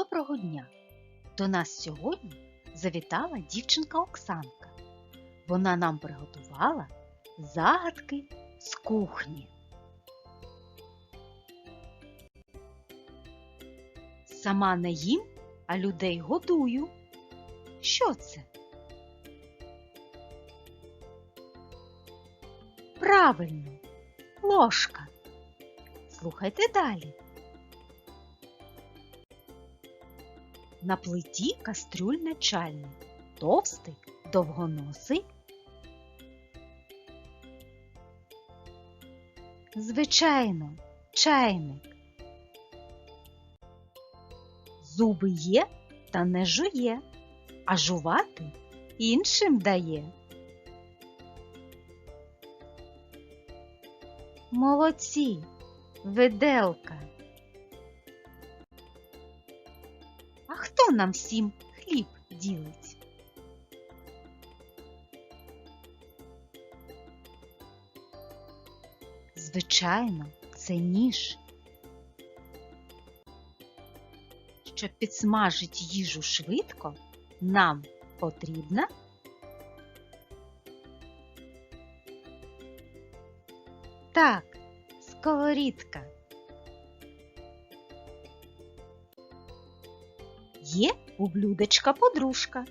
Доброго дня! До нас сьогодні завітала дівчинка Оксанка. Вона нам приготувала загадки з кухні. Сама не їм, а людей годую. Що це? Правильно, ложка. Слухайте далі. На плиті кастрюльне чальник, товстий, довгоносий. Звичайно, чайник. Зуби є та не жує, а жувати іншим дає. Молодці, виделка. А хто нам всім хліб ділить? Звичайно, це ніж. Щоб підсмажити їжу швидко, нам потрібна так, сковорідка. Є у блюдечка подружка,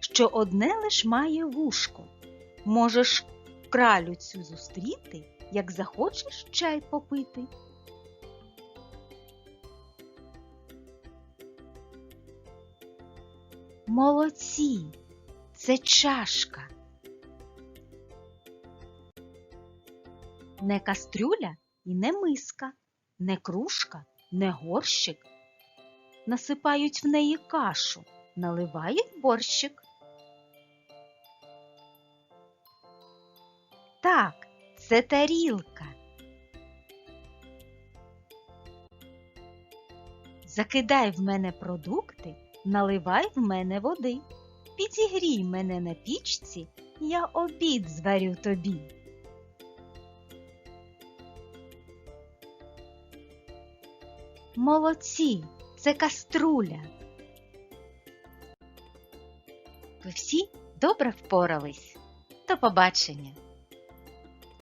що одне лиш має вушко. Можеш кралю цю зустріти, як захочеш чай попити. Молодці, це чашка. Не кастрюля і не миска, не кружка, не горщик. Насипають в неї кашу, наливають борщик. Так, це тарілка. Закидай в мене продукти, наливай в мене води. Підігрій мене на пічці, я обід зварю тобі. Молодці, це каструля. Ви всі добре впорались. До побачення!